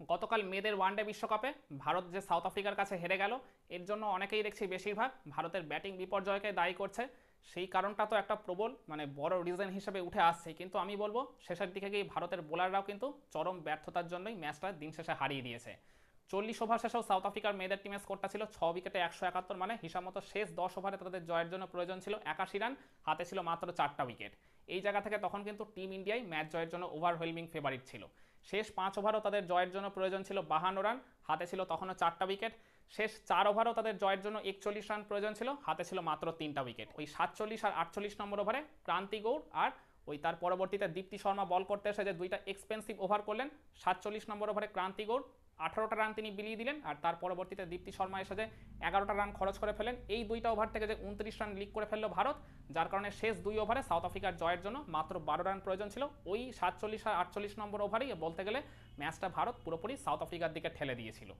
গতকাল মেয়েদের ওয়ানডে বিশ্বকাপে ভারত যে সাউথ আফ্রিকার কাছে হেরে গেল, এর জন্য অনেকেই দেখছি বেশিরভাগ ভারতের ব্যাটিং বিপর্যয়কে দায়ী করছে। সেই কারণটা তো একটা প্রবল মানে বড় রিজন হিসেবে উঠে আসছে। কিন্তু আমি বলব, শেষের দিকে গিয়ে ভারতের বোলাররাও কিন্তু চরম ব্যর্থতার জন্যই ম্যাচটা দিন শেষে হারিয়ে দিয়েছে। চল্লিশ ওভার শেষেও সাউথ আফ্রিকার মেয়েদের টিমের স্কোরটা ছিল ছ উইকেটে একশো একাত্তর মানে হিসাব মতো শেষ দশ ওভারে তাদের জয়ের জন্য প্রয়োজন ছিল একাশি রান হাতে ছিল মাত্র চারটা উইকেট এই জায়গা থেকে তখন কিন্তু টিম ইন্ডিয়াই ম্যাচ জয়ের জন্য ওভারওয়েলমিং ফেভারিট ছিল। শেষ পাঁচ ওভারও তাদের জয়ের জন্য প্রয়োজন ছিল বাহান্ন রান, হাতে ছিল তখনও চারটা উইকেট শেষ চার ওভারও তাদের জয়ের জন্য একচল্লিশ রান প্রয়োজন ছিল, হাতে ছিল মাত্র তিনটা উইকেট ওই সাতচল্লিশ আর আটচল্লিশ নম্বর ওভারে ক্রান্তি গৌড় আর ওই তার পরবর্তীতে দীপ্তি শর্মা বল করতে এসে যে দুইটা এক্সপেন্সিভ ওভার করলেন, সাতচল্লিশ নম্বর ওভারে ক্রান্তি গৌড় আঠারোটা রান তিনি বিলিয়ে দিলেন আর তার পরবর্তীতে দীপ্তি শর্মা এসে যে এগারোটা রান খরচ করে ফেলেন, এই দুইটা ওভার থেকে যে উনত্রিশ রান লিক করে ফেলল ভারত, যার কারণে শেষ দুই ওভারে সাউথ আফ্রিকার জয়ের জন্য মাত্র বারো রান প্রয়োজন ছিল। ওই সাতচল্লিশ আর আটচল্লিশ নম্বর ওভারেই বলতে গেলে ম্যাচটা ভারত পুরোপুরি সাউথ আফ্রিকার দিকে ঠেলে দিয়েছিল।